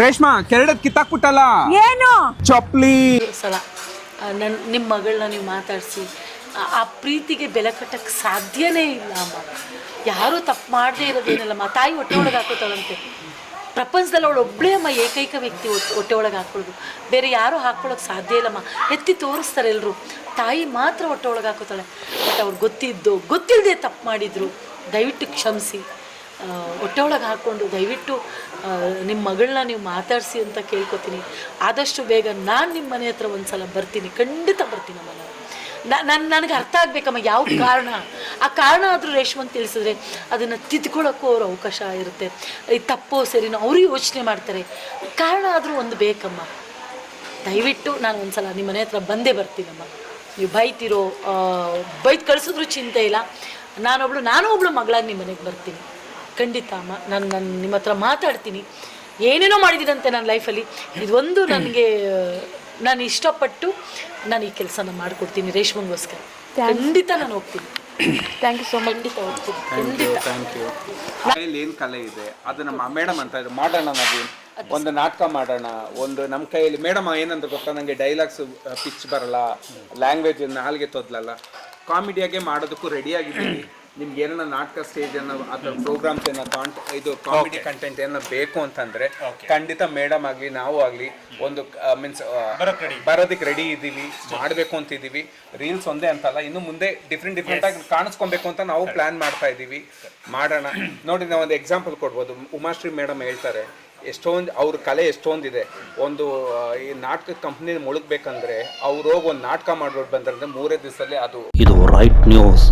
ರೇಷ್ಮಾ ಕೆರಡದ್ ಕಿತ್ತಾಕ್ಬಿಟ್ಟಲ್ಲ? ಏನು? ಚಪ್ಲಿ ಸಲ ನನ್ನ ನಿಮ್ಮ ಮಗಳನ್ನ ನೀವು ಮಾತಾಡಿಸಿ ಆ ಪ್ರೀತಿಗೆ ಬೆಲೆ ಕಟ್ಟಕ್ಕೆ ಸಾಧ್ಯನೇ ಇಲ್ಲ ಅಮ್ಮ. ಯಾರೂ ತಪ್ಪು ಮಾಡದೇ ಇರೋದೇನಲ್ಲಮ್ಮ ತಾಯಿ ಹೊಟ್ಟೆ ಒಳಗೆ ಹಾಕೋತಾಳಂತೆ. ಪ್ರಪಂಚದಲ್ಲಿ ಅವಳು ಒಬ್ಬಳೇ ಅಮ್ಮ ಏಕೈಕ ವ್ಯಕ್ತಿ ಹೊಟ್ಟೆ ಹೊಟ್ಟೆ ಒಳಗೆ ಹಾಕೊಳ್ಳೋದು ಬೇರೆ ಯಾರೂ ಹಾಕ್ಕೊಳ್ಳೋಕೆ ಸಾಧ್ಯ ಇಲ್ಲಮ್ಮ ಎತ್ತಿ ತೋರಿಸ್ತಾರೆ ಎಲ್ಲರೂ ತಾಯಿ ಮಾತ್ರ ಹೊಟ್ಟೆ ಒಳಗೆ ಹಾಕೋತಾಳೆ. ಬಟ್ ಅವ್ರು ಗೊತ್ತಿದ್ದು ಗೊತ್ತಿಲ್ಲದೆ ತಪ್ಪು ಮಾಡಿದರು. ದಯವಿಟ್ಟು ಕ್ಷಮಿಸಿ. ಹೊಟ್ಟೆ ಒಳಗೆ ಹಾಕ್ಕೊಂಡು ದಯವಿಟ್ಟು ನಿಮ್ಮ ಮಗಳನ್ನ ನೀವು ಮಾತಾಡಿಸಿ ಅಂತ ಕೇಳ್ಕೊತೀನಿ. ಆದಷ್ಟು ಬೇಗ ನಾನು ನಿಮ್ಮ ಮನೆ ಹತ್ರ ಒಂದು ಸಲ ಬರ್ತೀನಿ, ಖಂಡಿತ ಬರ್ತೀನಮ್ಮ ನಾನು. ನನ್ನ ನನಗೆ ಅರ್ಥ ಆಗಬೇಕಮ್ಮ ಯಾವ ಕಾರಣ. ಆ ಕಾರಣ ಆದರೂ ರೇಷ್ಮನ್ ತಿಳಿಸಿದ್ರೆ ಅದನ್ನು ತಿದ್ಕೊಳ್ಳೋಕ್ಕೂ ಅವ್ರ ಅವಕಾಶ ಇರುತ್ತೆ. ಈ ತಪ್ಪೋ ಸರಿನೋ ಅವರು ಯೋಚನೆ ಮಾಡ್ತಾರೆ. ಕಾರಣ ಆದರೂ ಒಂದು ಬೇಕಮ್ಮ. ದಯವಿಟ್ಟು ನಾನು ಒಂದ್ಸಲ ನಿಮ್ಮ ಮನೆ ಹತ್ರ ಬಂದೇ ಬರ್ತೀನಮ್ಮ. ನೀವು ಬೈತಿರೋ ಬೈದು ಕಳಿಸಿದ್ರು ಚಿಂತೆ ಇಲ್ಲ. ನಾನೊಬ್ಳು ನಾನು ಒಬ್ಳು ಮಗಳಾಗಿ ನಿಮ್ಮ ಮನೆಗೆ ಬರ್ತೀನಿ. ಖಂಡಿತ ಅಮ್ಮ. ನಾನು ನಾನು ನಿಮ್ಮ ಹತ್ರ ಮಾತಾಡ್ತೀನಿ. ಏನೇನೋ ಮಾಡಿದ್ದೀನಂತೆ ನನ್ನ ಲೈಫಲ್ಲಿ. ಇದೊಂದು ನನಗೆ ನಾನು ಇಷ್ಟಪಟ್ಟು ನಾನು ಈ ಕೆಲಸನ ಮಾಡಿಕೊಡ್ತೀನಿ ರೇಷ್ಮಂಗೋಸ್ಕರ. ಖಂಡಿತ ನಾನು ಹೋಗ್ತೀನಿ. ಥ್ಯಾಂಕ್ ಯು ಸೊ ಮಚ್ ಖಂಡಿತ ಹೋಗ್ತೀನಿ. ಖಂಡಿತ. ಥ್ಯಾಂಕ್ ಯು ಕೈಯಲ್ಲಿ ಏನ್ ಕಲೆ ಇದೆ? ಅದು ನಮ್ಮ ಮೇಡಮ್ ಅಂತ ಇದ್ರು. ಮಾಡೋಣ ನಾವು ಒಂದು ನಾಟಕ ಮಾಡೋಣ. ಒಂದು ನಮ್ಮ ಕೈಯಲ್ಲಿ ಮೇಡಮ್ ಏನಂತ ಗೊತ್ತಾ? ನನಗೆ ಡೈಲಾಗ್ಸ್ ಪಿಚ್ ಬರಲ್ಲ. ಲ್ಯಾಂಗ್ವೇಜ್ ನಾಲ್ಗೆ ತೊದ್ಲಲ್ಲ. ಕಾಮಿಡಿಯಾಗೆ ಮಾಡೋದಕ್ಕೂ ರೆಡಿ ಆಗಿದ್ದೀನಿ. ನಿಮ್ಗೆ ಏನಾರ ನಾಟಕ ಸ್ಟೇಜ್ ಅನ್ನ ಅಥವಾ ಪ್ರೋಗ್ರಾಮ್ಸ್ ಏನೋ ಕಾಂಟ್ ಇದು ಕಾಮಿಡಿ ಕಂಟೆಂಟ್ ಏನೋ ಬೇಕು ಅಂತಂದ್ರೆ ಖಂಡಿತ ಮೇಡಮ್ ಆಗ್ಲಿ ನಾವು ಆಗ್ಲಿ ಒಂದು ಮೀನ್ಸ್ ಬರೋದಕ್ಕೆ ರೆಡಿ ಇದ್ದೀವಿ ಮಾಡಬೇಕು ಅಂತ ಇದೀವಿ. ರೀಲ್ಸ್ ಒಂದೇ ಅಂತಲ್ಲ ಇನ್ನು ಮುಂದೆ ಡಿಫ್ರೆಂಟ್ ಡಿಫ್ರೆಂಟ್ ಆಗಿ ಕಾಣಿಸ್ಕೊಬೇಕು ಅಂತ ನಾವು ಪ್ಲಾನ್ ಮಾಡ್ತಾ ಇದ್ದೀವಿ ಮಾಡೋಣ. ನೋಡಿ ನಾವು ಒಂದು ಎಕ್ಸಾಂಪಲ್ ಕೊಡ್ಬೋದು. ಉಮಾಶ್ರೀ ಮೇಡಮ್ ಹೇಳ್ತಾರೆ ಎಷ್ಟೊಂದು ಅವ್ರ ಕಲೆ ಎಷ್ಟೊಂದಿದೆ. ಒಂದು ಈ ನಾಟಕ ಕಂಪ್ನಿ ಮುಳುಗ್ಬೇಕಂದ್ರೆ ಅವ್ರು ಹೋಗಿ ಒಂದು ನಾಟಕ ಮಾಡೋರು ಬಂದ್ರೆ ಮೂರೇ ದಿವಸದಲ್ಲಿ ಅದು ಇದು ರೈಟ್ ನ್ಯೂಸ್